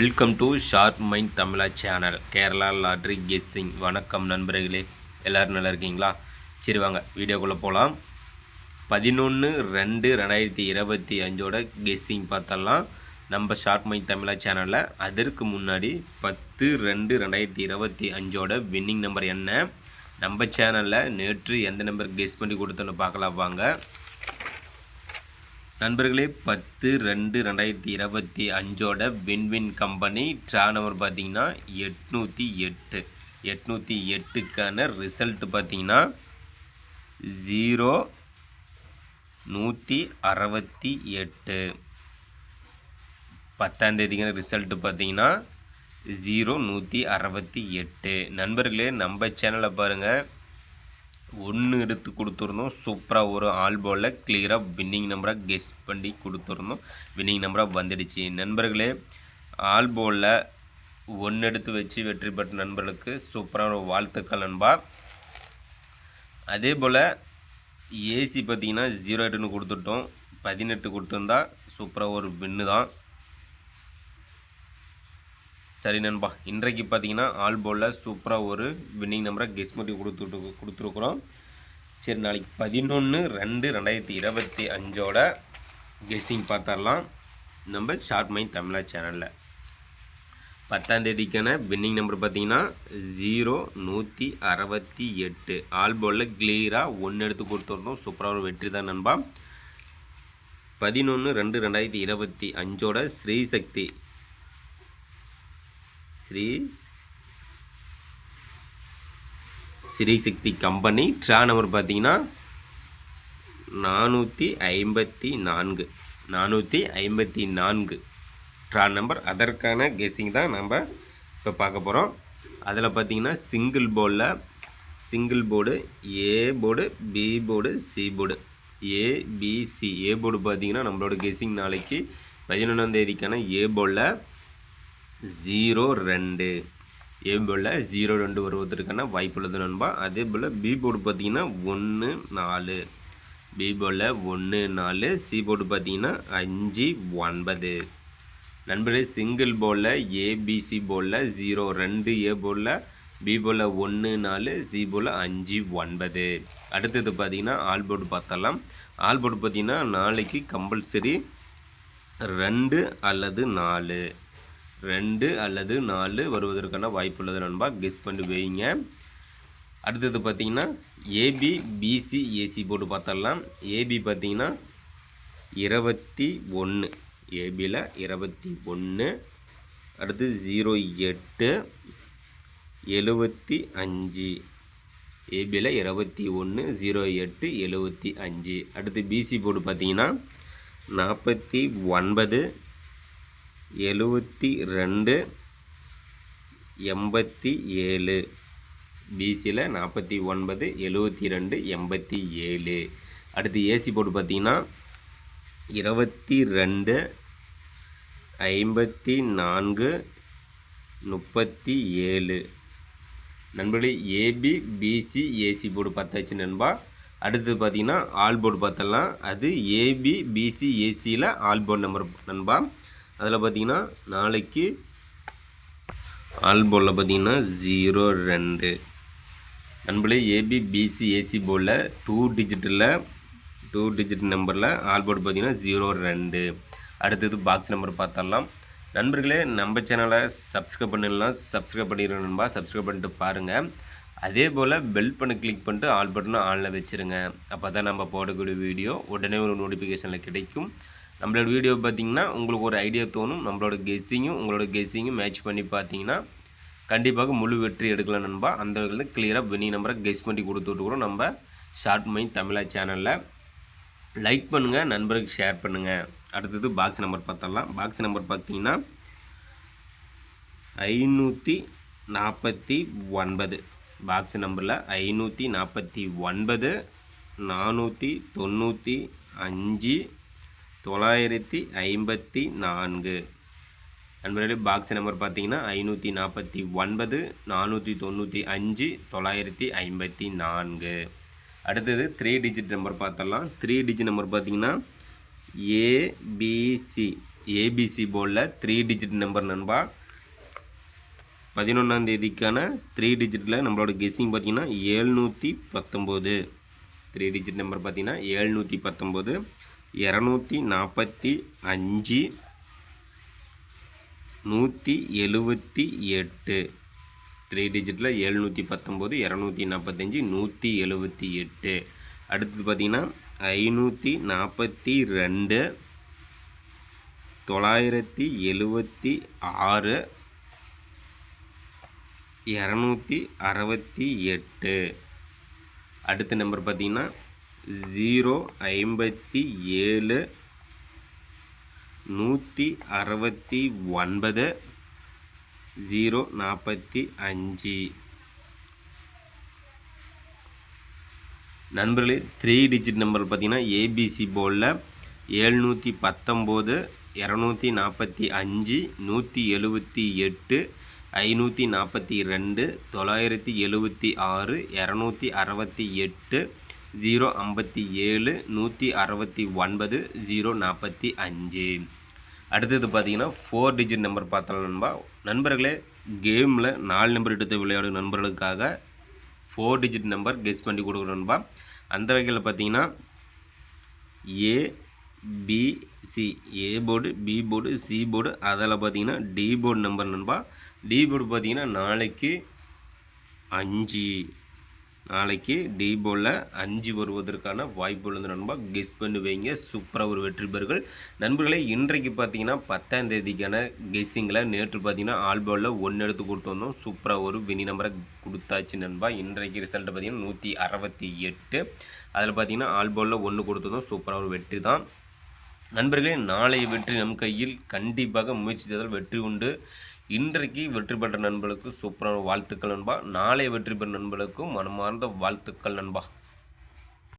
Welcome to sharp mind Tamizha channel Kerala lottery guessing வணக்கம் நண்பர்களே. எல்லோரும் நல்லா இருக்கீங்களா? சரி வாங்க வீடியோக்குள்ளே போகலாம் பதினொன்று ரெண்டு ரெண்டாயிரத்தி இருபத்தி அஞ்சோட கெஸ்ஸிங் பார்த்தலாம். நம்ம ஷார்ப் மைண்ட் தமிழா சேனலில் அதற்கு முன்னாடி பத்து ரெண்டு ரெண்டாயிரத்தி இருபத்தி அஞ்சோட வின்னிங் நம்பர் என்ன? நம்ம சேனலில் நேற்று எந்த நம்பர் கெஸ் பண்ணி கொடுத்தோன்னு பார்க்கலாம் வாங்க. நண்பர்களே பத்து ரெண்டு ரெண்டாயிரத்தி இருபத்தி அஞ்சோட win win company draw number பார்த்தீங்கன்னா எட்நூற்றி எட்டு. எட்நூற்றி எட்டுக்கான ரிசல்ட் பார்த்தீங்கன்னா ஜீரோ நூற்றி அறுபத்தி எட்டு. பத்தாந்தேதிக்கான ரிசல்ட்டு பார்த்தீங்கன்னா ஜீரோ நூற்றி அறுபத்தி எட்டு. நண்பர்களே நம்ம சேனலை பாருங்கள் ஒன்று எடுத்து கொடுத்துருந்தோம் சூப்பராக ஒரு ஆல்போலில் கிளியராக வின்னிங் நம்பராக கெஸ் பண்ணி கொடுத்துருந்தோம் வின்னிங் நம்பராக வந்துடுச்சு. நண்பர்களே ஆல்போலில் ஒன்று எடுத்து வச்சு வெற்றி பெற்ற நண்பர்களுக்கு சூப்பரான ஒரு வாழ்த்துக்கள் நண்பா. அதே போல் ஏசி பார்த்தீங்கன்னா ஜீரோ எட்டுன்னு கொடுத்துட்டோம். பதினெட்டு கொடுத்துருந்தா சூப்பராக ஒரு வின்னு தான். சரி நண்பா இன்றைக்கு பார்த்தீங்கன்னா ஆல் போலில் சூப்பராக ஒரு வின்னிங் நம்பரை கெஸ் பண்ணி கொடுத்துட்டு கொடுத்துருக்குறோம். சரி நாளைக்கு பதினொன்று ரெண்டு ரெண்டாயிரத்தி இருபத்தி அஞ்சோட கெஸ்ஸிங் பார்த்தரலாம் நம்ம ஷார்ட் மைண்ட் தமிழா சேனலில் பத்தாம் தேதிக்கான வின்னிங் நம்பர் பார்த்தீங்கன்னா ஜீரோ நூற்றி அறுபத்தி எட்டு. ஆல் போலில் கிளியராக ஒன்று எடுத்து கொடுத்துருந்தோம் சூப்பராக ஒரு வெற்றி தான் நண்பா. பதினொன்று ரெண்டு ரெண்டாயிரத்தி இருபத்தி அஞ்சோட Srisakthi Sri Srisakthi company draw number பார்த்தீங்கன்னா நானூற்றி ஐம்பத்தி நான்கு. நானூற்றி ஐம்பத்தி நான்கு. Draw number. அதற்கான கெஸிங் தான் நம்ம இப்போ பார்க்க போகிறோம் அதில் பார்த்தீங்கன்னா சிங்கிள் போர்டில் single board A board B board C board ABC A board பார்த்தீங்கன்னா நம்மளோட கெஸிங் நாளைக்கு பதினொன்றாம் தேதிக்கான ஏ போர்டில் ஜீரோ ரெண்டு. ஏ ஜீரோ ரெண்டு வருவதற்கான வாய்ப்பு உள்ளது நண்பா. அதே போல் பி போர்டு பார்த்தீங்கன்னா ஒன்று நாலு. பி போர்டில் ஒன்று நாலு சி போர்டு பார்த்தீங்கன்னா அஞ்சு ஒன்பது. நண்பர்களே சிங்கிள் போர்டில் ஏபிசி போர்டில் ஜீரோ ரெண்டு ஏ போர்டில் பி போர்டில் ஒன்று நாலு சி போர்டில் அஞ்சு ஒன்பது. அடுத்தது பார்த்திங்கன்னா ஆல் போர்டு பார்த்தலாம் ஆல் போர்டு பார்த்தீங்கன்னா நாளைக்கு கம்பல்சரி ரெண்டு அல்லது நாலு. ரெண்டு அல்லது நாலு வருவதற்கான வாய்ப்பு உள்ளது நண்பா. கெஸ் பண்ணி வைங்க அடுத்தது பார்த்தீங்கன்னா ஏபி பிசி ஏசி போர்டு பார்த்தரலாம் ஏபி பார்த்தீங்கன்னா இருபத்தி ஒன்று ஏபியில் இருபத்தி ஒன்று அடுத்து ஜீரோ எட்டு. எழுபத்தி அஞ்சு. ஏபியில் இருபத்தி ஒன்று ஜீரோ எட்டு எழுபத்தி அஞ்சு. அடுத்து பிசி போர்டு பார்த்தீங்கன்னா நாற்பத்தி ஒன்பது. எழுபத்தி ரெண்டு எண்பத்தி ஏழு. பிசியில் நாற்பத்தி ஒன்பது எழுபத்தி ரெண்டு எண்பத்தி ஏழு. அடுத்து ஏசி போர்டு பார்த்தீங்கன்னா இருபத்தி ரெண்டு ஐம்பத்தி நான்கு முப்பத்தி ஏழு. நண்பர்களே ஏபி பிசி ஏசி போர்டு பார்த்தாச்சு நண்பா. அடுத்தது பார்த்தீங்கன்னா ஆல் போர்டு பார்த்தலாம். அது ஏபி பிசி ஏசியில் ஆல் போர்டு நம்பர் நண்பா. அதில் பார்த்தீங்கன்னா நாளைக்கு ஆல் போலில் பார்த்தீங்கன்னா ஜீரோ ரெண்டு. நண்பர்களே ஏபி பிசி ஏசி போர்டில் டூ டிஜிட்டில் டூ டிஜிட் நம்பரில் ஆல் போர்டு பார்த்தீங்கன்னா ஜீரோ ரெண்டு. அடுத்தது பாக்ஸ் நம்பர் பார்த்தரலாம் நண்பர்களே நம்ம சேனலை சப்ஸ்கிரைப் பண்ணிடலாம் சப்ஸ்கிரைப் பண்ணிடுற நண்பா. சப்ஸ்கிரைப் பண்ணிட்டு பாருங்கள் அதே போல் பெல் பண்ண கிளிக் பண்ணிட்டு ஆல் பட்டனை ஆனில் வச்சுருங்க. அப்போ தான் நம்ம போடக்கூடிய வீடியோ உடனே ஒரு நோட்டிஃபிகேஷனில் கிடைக்கும். நம்மளோட வீடியோ பார்த்தீங்கன்னா உங்களுக்கு ஒரு ஐடியா தோணும். நம்மளோட கெஸ்ஸிங்கும் உங்களோட கெஸ்ஸிங்கும் மேட்ச் பண்ணி பார்த்தீங்கன்னா கண்டிப்பாக முழு வெற்றி எடுக்கலாம் நண்பா. அந்த வகையில் கிளியராக வெனி நம்பரை கெஸ் பண்ணி கொடுத்துட்ருக்குறோம் நம்ம ஷார்ட் மைண்ட் தமிழா சேனலில் லைக் பண்ணுங்கள் நண்பருக்கு ஷேர் பண்ணுங்கள் அடுத்தது பாக்ஸ் நம்பர் பார்த்தரலாம் பாக்ஸ் நம்பர் பார்த்தீங்கன்னா ஐநூற்றி நாற்பத்தி ஒன்பது. பாக்ஸ் நம்பரில் ஐநூற்றி நாற்பத்தி ஒன்பது நானூற்றி தொண்ணூற்றி அஞ்சு தொள்ளாயிரத்தி ஐம்பத்தி நான்கு. நண்பர்களே பாக்ஸ் நம்பர் பார்த்தீங்கன்னா ஐநூற்றி நாற்பத்தி ஒன்பது நானூற்றி தொண்ணூற்றி அஞ்சு தொள்ளாயிரத்தி ஐம்பத்தி நான்கு. அடுத்தது த்ரீ டிஜிட் நம்பர் பார்த்தலாம் த்ரீ டிஜிட் நம்பர் பார்த்தீங்கன்னா ஏபிசி ஏபிசி போர்டில் த்ரீ டிஜிட் நம்பர் நண்பா. பதினொன்றாம் தேதிக்கான த்ரீ டிஜிட்டில் நம்மளோட கெஸ்ஸிங் பார்த்தீங்கன்னா ஏழ்நூற்றி பத்தொம்போது. த்ரீ டிஜிட் நம்பர் பார்த்தீங்கன்னா ஏழ்நூற்றி பத்தொம்போது. இரநூத்தி நாற்பத்தி அஞ்சு நூற்றி எழுபத்தி எட்டு. த்ரீ டிஜிட்டில் எழுநூற்றி பத்தொம்போது இரநூத்தி நாற்பத்தஞ்சு நூற்றி எழுபத்தி எட்டு. அடுத்தது பார்த்தீங்கன்னா ஐநூற்றி நாற்பத்தி ரெண்டு தொள்ளாயிரத்தி எழுபத்தி ஆறு இரநூத்தி அறுபத்தி எட்டு. அடுத்த நம்பர் பார்த்தீங்கன்னா ஜீரோ ஐம்பத்தி ஏழு நூற்றி அறுபத்தி ஒன்பது ஜீரோ நாற்பத்தி அஞ்சு. நண்பர்களே த்ரீ டிஜிட் நம்பர் பார்த்தீங்கன்னா ஏபிசி போர்டில் ஏழ்நூற்றி பத்தொம்போது இரநூத்தி நாற்பத்தி அஞ்சு நூற்றி எழுபத்தி எட்டு ஐநூற்றி நாற்பத்தி ரெண்டு தொள்ளாயிரத்தி எழுபத்தி ஆறு இரநூத்தி அறுபத்தி எட்டு ஜீரோ ஐம்பத்தி ஏழு நூற்றி அறுபத்தி ஒன்பது ஜீரோ நாற்பத்தி அஞ்சு. அடுத்தது பார்த்தீங்கன்னா ஃபோர் டிஜிட் நம்பர் பார்த்தலாம் நண்பா. நண்பர்களே கேமில் நாலு நம்பர் எடுத்து விளையாடும் நண்பர்களுக்காக ஃபோர் டிஜிட் நம்பர் கெஸ் பண்ணி கொடுக்குற நண்பா. அந்த வகையில் பார்த்தீங்கன்னா A BC A board B board C board அதில் பார்த்தீங்கன்னா டி போர்டு நம்பர் நண்பா. டி போர்டு பார்த்தீங்கன்னா நாளைக்கு அஞ்சு. நாளைக்கு டி போலில் அஞ்சு வருவதற்கான வாய்ப்பு உள்ளது நண்பா. கெஸ் பண்ணி வைங்க. சூப்பராக ஒரு வெற்றி பெறுகள் நண்பர்களே இன்றைக்கு பார்த்தீங்கன்னா பத்தாம் தேதிக்கான கெஸ்ஸிங்கில் நேற்று பார்த்தீங்கன்னா ஆல் போலில் ஒன்று எடுத்து கொடுத்து வந்தோம். சூப்பராக ஒரு வினி நம்பரை கொடுத்தாச்சு நண்பா. இன்றைக்கு ரிசல்ட் பார்த்தீங்கன்னா நூற்றி அறுபத்தி எட்டு. அதில் பார்த்தீங்கன்னா ஆல் போலில் ஒன்று கொடுத்ததும் சூப்பராக ஒரு வெற்றி தான். நண்பர்களே நாளைய வெற்றி நம் கையில் கண்டிப்பாக முயற்சி வெற்றி உண்டு. இன்றைக்கு வெற்றி பெற்ற நண்பர்களுக்கு சூப்பரான வாழ்த்துக்கள் நண்பா. நாளை வெற்றி பெற்ற நண்பர்களுக்கும் மனமார்ந்த வாழ்த்துக்கள் நண்பா.